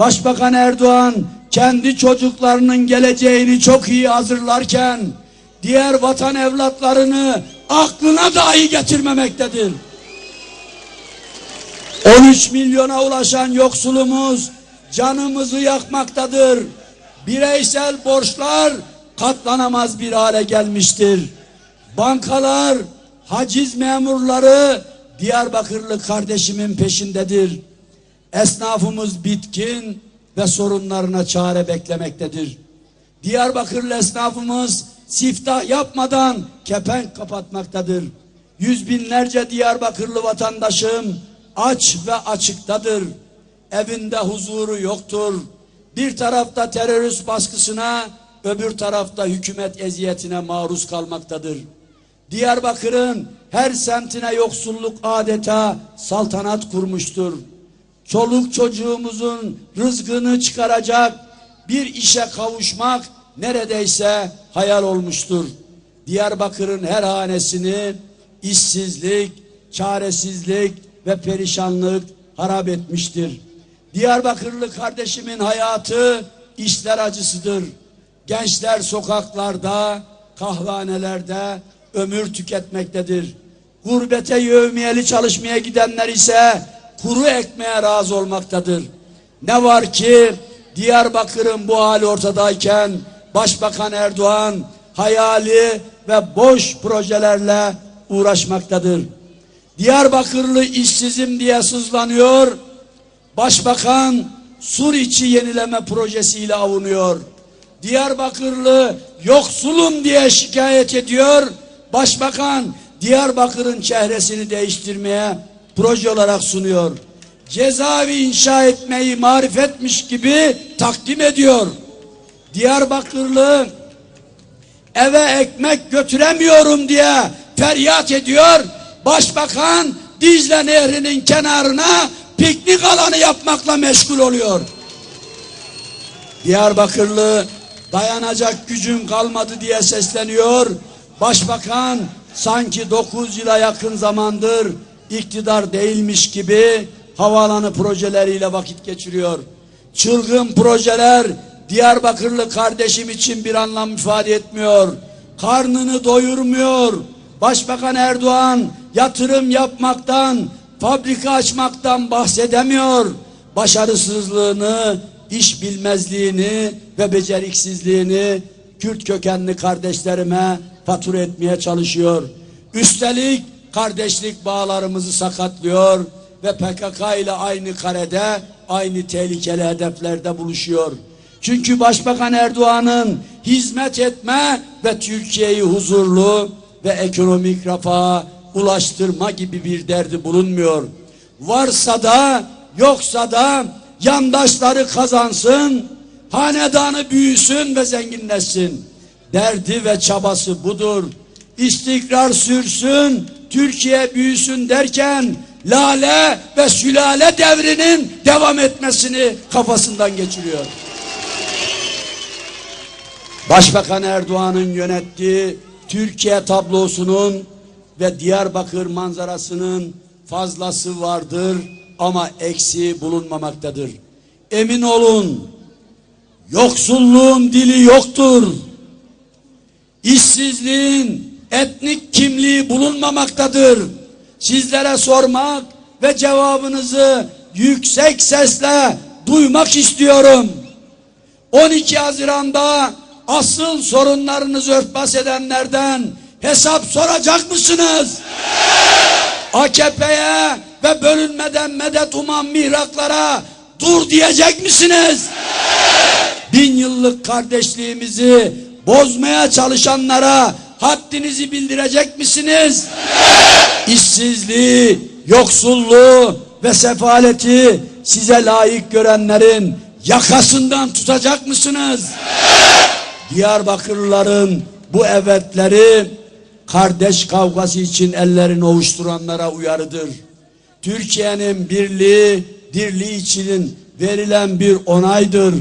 Başbakan Erdoğan kendi çocuklarının geleceğini çok iyi hazırlarken diğer vatan evlatlarını aklına dahi getirmemektedir. 13 milyona ulaşan yoksulumuz canımızı yakmaktadır. Bireysel borçlar katlanamaz bir hale gelmiştir. Bankalar, haciz memurları Diyarbakırlı kardeşimin peşindedir. Esnafımız bitkin ve sorunlarına çare beklemektedir. Diyarbakırlı esnafımız siftah yapmadan kepenk kapatmaktadır. Yüz binlerce Diyarbakırlı vatandaşım aç ve açıktadır. Evinde huzuru yoktur. Bir tarafta terörist baskısına, öbür tarafta hükümet eziyetine maruz kalmaktadır. Diyarbakır'ın her semtine yoksulluk adeta saltanat kurmuştur. Çoluk çocuğumuzun rızkını çıkaracak bir işe kavuşmak neredeyse hayal olmuştur. Diyarbakır'ın her hanesini işsizlik, çaresizlik ve perişanlık harap etmiştir. Diyarbakırlı kardeşimin hayatı işler acısıdır. Gençler sokaklarda, kahvanelerde ömür tüketmektedir. Gurbete yövmiyeli çalışmaya gidenler ise kuru ekmeğe razı olmaktadır. Ne var ki Diyarbakır'ın bu hali ortadayken Başbakan Erdoğan hayali ve boş projelerle uğraşmaktadır. Diyarbakırlı işsizim diye sızlanıyor. Başbakan sur içi yenileme projesiyle avunuyor. Diyarbakırlı yoksulum diye şikayet ediyor. Başbakan Diyarbakır'ın çehresini değiştirmeye proje olarak sunuyor. Cezaevi inşa etmeyi marifetmiş gibi takdim ediyor. Diyarbakırlı eve ekmek götüremiyorum diye feryat ediyor. Başbakan Dicle Nehri'nin kenarına piknik alanı yapmakla meşgul oluyor. Diyarbakırlı dayanacak gücüm kalmadı diye sesleniyor. Başbakan sanki 9 yıla yakın zamandır iktidar değilmiş gibi havaalanı projeleriyle vakit geçiriyor. Çılgın projeler Diyarbakırlı kardeşim için bir anlam ifade etmiyor. Karnını doyurmuyor. Başbakan Erdoğan yatırım yapmaktan, fabrika açmaktan bahsedemiyor. Başarısızlığını, iş bilmezliğini ve beceriksizliğini Kürt kökenli kardeşlerime fatura etmeye çalışıyor. Üstelik kardeşlik bağlarımızı sakatlıyor ve PKK ile aynı karede, aynı tehlikeli hedeflerde buluşuyor. Çünkü Başbakan Erdoğan'ın hizmet etme ve Türkiye'yi huzurlu ve ekonomik refaha ulaştırma gibi bir derdi bulunmuyor. Varsa da yoksa da yandaşları kazansın, hanedanı büyüsün ve zenginleşsin. Derdi ve çabası budur. İstikrar sürsün, Türkiye büyüsün derken lale ve sülale devrinin devam etmesini kafasından geçiriyor. Başbakan Erdoğan'ın yönettiği Türkiye tablosunun ve Diyarbakır manzarasının fazlası vardır ama eksiği bulunmamaktadır. Emin olun yoksulluğun dili yoktur. İşsizliğin etnik kimliği bulunmamaktadır. Sizlere sormak ve cevabınızı yüksek sesle duymak istiyorum. 12 Haziran'da asıl sorunlarınızı örtbas edenlerden hesap soracak mısınız? AKP'ye ve bölünmeden medet uman mihraklara dur diyecek misiniz? Bin yıllık kardeşliğimizi bozmaya çalışanlara haddinizi bildirecek misiniz? İşsizliği, yoksulluğu ve sefaleti size layık görenlerin yakasından tutacak mısınız? Diyarbakırlıların bu evetleri kardeş kavgası için ellerini ovuşturanlara uyarıdır. Türkiye'nin birliği, dirliği için verilen bir onaydır.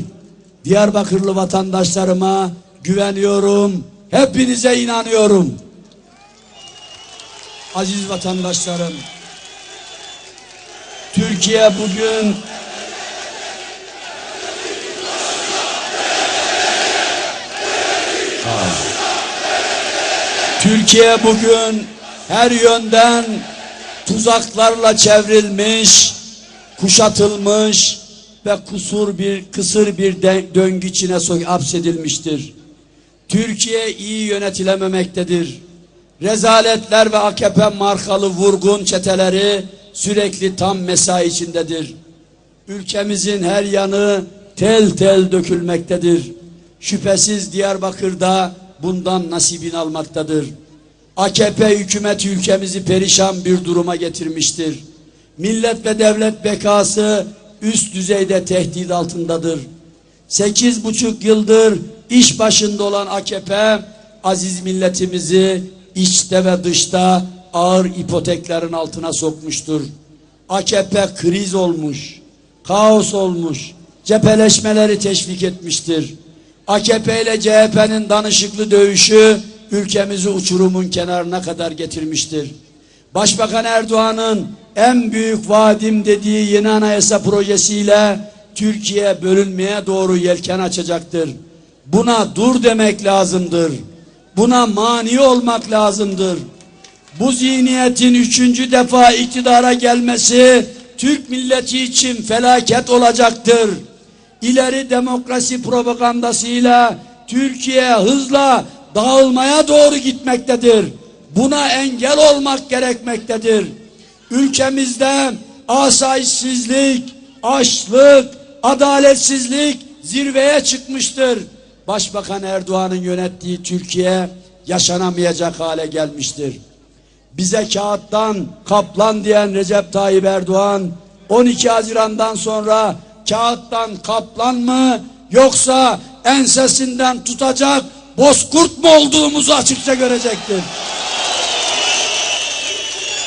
Diyarbakırlı vatandaşlarıma güveniyorum. Hepinize inanıyorum. Aziz vatandaşlarım, Türkiye bugün Türkiye bugün her yönden tuzaklarla çevrilmiş, kuşatılmış ve kusur bir kısır bir döngü içine hapsedilmiştir. Türkiye iyi yönetilememektedir. Rezaletler ve AKP markalı vurgun çeteleri sürekli tam mesai içindedir. Ülkemizin her yanı tel tel dökülmektedir. Şüphesiz Diyarbakır'da bundan nasibini almaktadır. AKP hükümeti ülkemizi perişan bir duruma getirmiştir. Millet ve devlet bekası üst düzeyde tehdit altındadır. Sekiz buçuk yıldır iş başında olan AKP aziz milletimizi içte ve dışta ağır ipoteklerin altına sokmuştur. AKP kriz olmuş, kaos olmuş, cepheleşmeleri teşvik etmiştir. AKP ile CHP'nin danışıklı dövüşü ülkemizi uçurumun kenarına kadar getirmiştir. Başbakan Erdoğan'ın en büyük vaadim dediği yeni anayasa projesiyle Türkiye bölünmeye doğru yelken açacaktır. Buna dur demek lazımdır. Buna mani olmak lazımdır. Bu zihniyetin üçüncü defa iktidara gelmesi Türk milleti için felaket olacaktır. İleri demokrasi propagandasıyla Türkiye hızla dağılmaya doğru gitmektedir. Buna engel olmak gerekmektedir. Ülkemizde asayişsizlik, açlık, adaletsizlik zirveye çıkmıştır. Başbakan Erdoğan'ın yönettiği Türkiye yaşanamayacak hale gelmiştir. Bize kağıttan kaplan diyen Recep Tayyip Erdoğan 12 Haziran'dan sonra kağıttan kaplan mı yoksa ensesinden tutacak bozkurt mu olduğumuzu açıkça görecektir.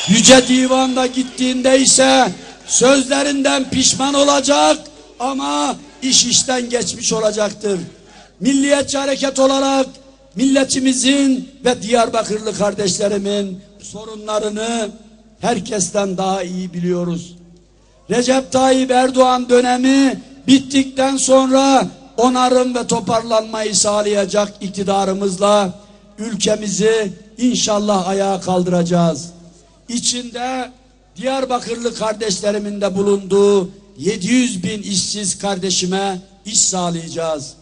Yüce Divan'da gittiğinde ise sözlerinden pişman olacak ama iş işten geçmiş olacaktır. Milliyetçi hareket olarak milletimizin ve Diyarbakırlı kardeşlerimin sorunlarını herkesten daha iyi biliyoruz. Recep Tayyip Erdoğan dönemi bittikten sonra onarım ve toparlanmayı sağlayacak iktidarımızla ülkemizi inşallah ayağa kaldıracağız. İçinde Diyarbakırlı kardeşlerimin de bulunduğu 700 bin işsiz kardeşime iş sağlayacağız.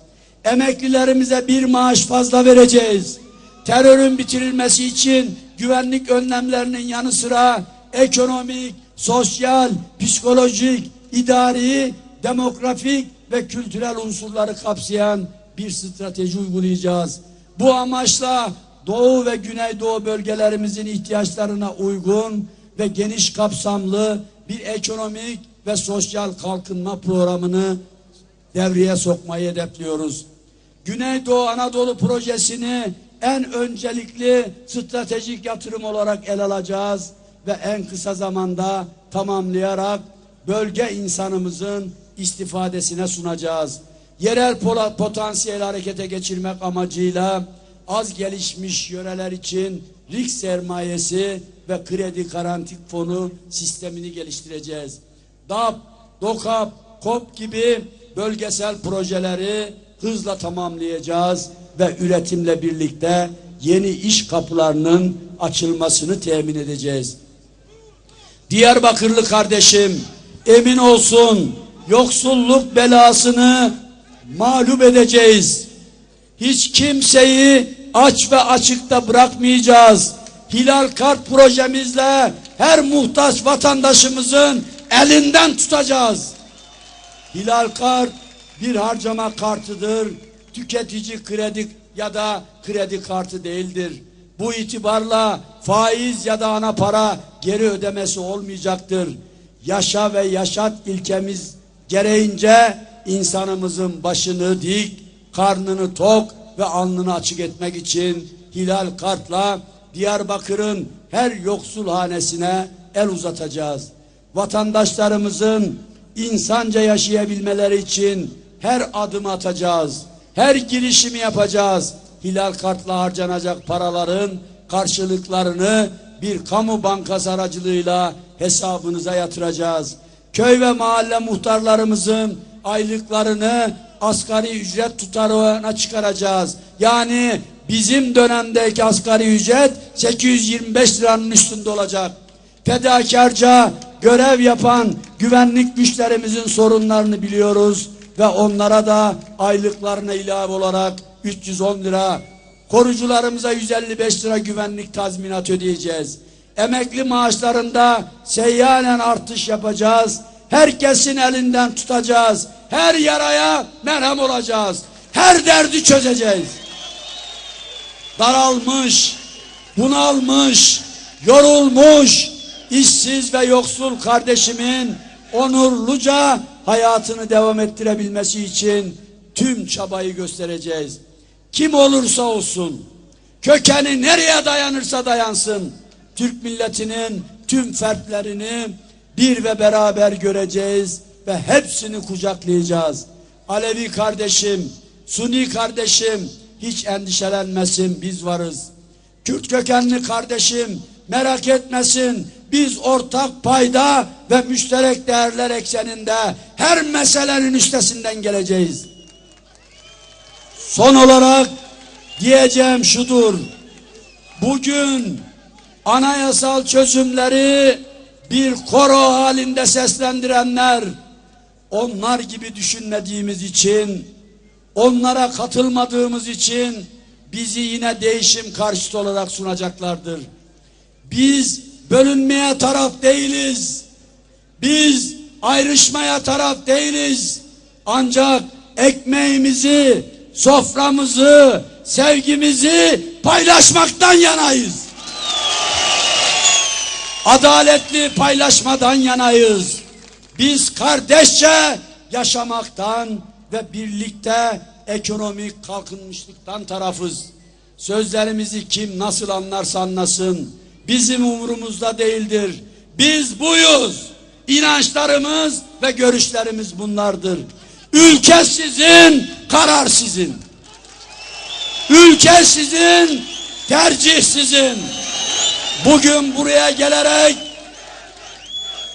Emeklilerimize bir maaş fazla vereceğiz. Terörün bitirilmesi için güvenlik önlemlerinin yanı sıra ekonomik, sosyal, psikolojik, idari, demografik ve kültürel unsurları kapsayan bir strateji uygulayacağız. Bu amaçla Doğu ve Güneydoğu bölgelerimizin ihtiyaçlarına uygun ve geniş kapsamlı bir ekonomik ve sosyal kalkınma programını devreye sokmayı hedefliyoruz. Güneydoğu Anadolu projesini en öncelikli stratejik yatırım olarak ele alacağız ve en kısa zamanda tamamlayarak bölge insanımızın istifadesine sunacağız. Yerel potansiyel harekete geçirmek amacıyla az gelişmiş yöreler için RIK sermayesi ve kredi garanti fonu sistemini geliştireceğiz. DAP, DOKAP, KOP gibi bölgesel projeleri hızla tamamlayacağız ve üretimle birlikte yeni iş kapılarının açılmasını temin edeceğiz. Diyarbakırlı kardeşim emin olsun yoksulluk belasını mağlup edeceğiz. Hiç kimseyi aç ve açıkta bırakmayacağız. Hilal Kart projemizle her muhtaç vatandaşımızın elinden tutacağız. Hilal kart bir harcama kartıdır. Tüketici kredi ya da kredi kartı değildir. Bu itibarla faiz ya da ana para geri ödemesi olmayacaktır. Yaşa ve yaşat ilkemiz gereğince insanımızın başını dik, karnını tok ve alnını açık etmek için Hilal Kart'la Diyarbakır'ın her yoksul hanesine el uzatacağız. Vatandaşlarımızın insanca yaşayabilmeleri için her adım atacağız. Her girişimi yapacağız. Hilal kartla harcanacak paraların karşılıklarını bir kamu bankası aracılığıyla hesabınıza yatıracağız. Köy ve mahalle muhtarlarımızın aylıklarını asgari ücret tutarına çıkaracağız. Yani bizim dönemdeki asgari ücret 825 liranın üstünde olacak. Fedakarca görev yapan güvenlik güçlerimizin sorunlarını biliyoruz ve onlara da aylıklarına ilave olarak 310 lira, korucularımıza 155 lira güvenlik tazminat ödeyeceğiz. Emekli maaşlarında seyyanen artış yapacağız. Herkesin elinden tutacağız. Her yaraya merhem olacağız. Her derdi çözeceğiz. Daralmış, bunalmış, yorulmuş, işsiz ve yoksul kardeşimin onurluca hayatını devam ettirebilmesi için tüm çabayı göstereceğiz. Kim olursa olsun, kökeni nereye dayanırsa dayansın, Türk milletinin tüm fertlerini bir ve beraber göreceğiz ve hepsini kucaklayacağız. Alevi kardeşim, Suni kardeşim hiç endişelenmesin biz varız. Kürt kökenli kardeşim merak etmesin biz ortak payda ve müşterek değerler ekseninde her meselenin üstesinden geleceğiz. Son olarak diyeceğim şudur. Bugün anayasal çözümleri bir koro halinde seslendirenler onlar gibi düşünmediğimiz için onlara katılmadığımız için bizi yine değişim karşıtı olarak sunacaklardır. Biz bölünmeye taraf değiliz. Biz ayrışmaya taraf değiliz. Ancak ekmeğimizi, soframızı, sevgimizi paylaşmaktan yanayız. Adaletli paylaşmadan yanayız. Biz kardeşçe yaşamaktan ve birlikte ekonomik kalkınmışlıktan tarafız. Sözlerimizi kim nasıl anlarsa anlasın. Bizim umurumuzda değildir. Biz buyuz. İnançlarımız ve görüşlerimiz bunlardır. Ülke sizin, karar sizin. Ülke sizin, tercih sizin. Bugün buraya gelerek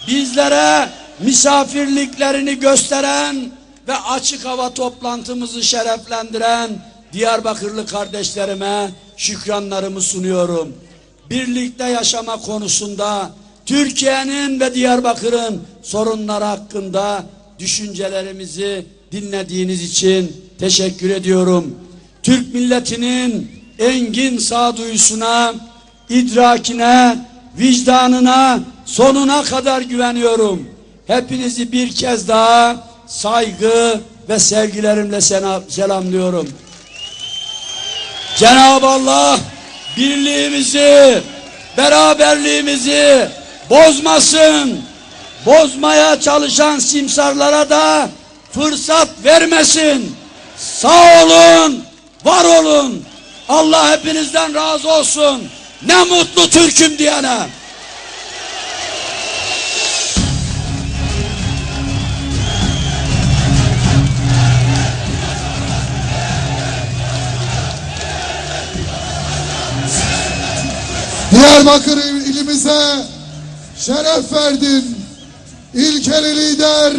bizlere misafirliklerini gösteren ve açık hava toplantımızı şereflendiren Diyarbakırlı kardeşlerime şükranlarımı sunuyorum. Birlikte yaşama konusunda Türkiye'nin ve Diyarbakır'ın sorunları hakkında düşüncelerimizi dinlediğiniz için teşekkür ediyorum. Türk milletinin engin sağduyusuna, idrakine, vicdanına sonuna kadar güveniyorum. Hepinizi bir kez daha saygı ve sevgilerimle selamlıyorum. Cenab-ı Allah birliğimizi, beraberliğimizi bozmasın. Bozmaya çalışan simsarlara da fırsat vermesin. Sağ olun, var olun. Allah hepinizden razı olsun. Ne mutlu Türk'üm diyene. Diyarbakır ilimize şeref verdin. İlkeli lider,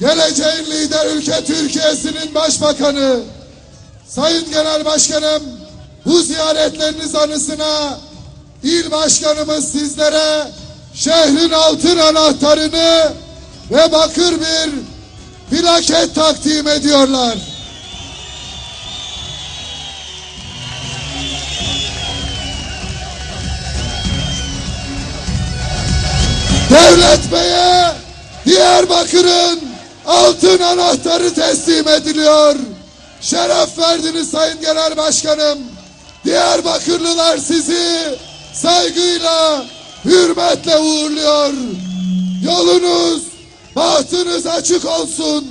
geleceğin lider ülke Türkiye'sinin başbakanı. Sayın Genel Başkanım, bu ziyaretleriniz anısına il başkanımız sizlere şehrin altın anahtarını ve bakır bir plaket takdim ediyorlar. Devlet Bey'e Diyarbakır'ın altın anahtarı teslim ediliyor. Şeref verdiniz Sayın Genel Başkanım. Diyarbakırlılar sizi saygıyla, hürmetle uğurluyor. Yolunuz, bahtınız açık olsun.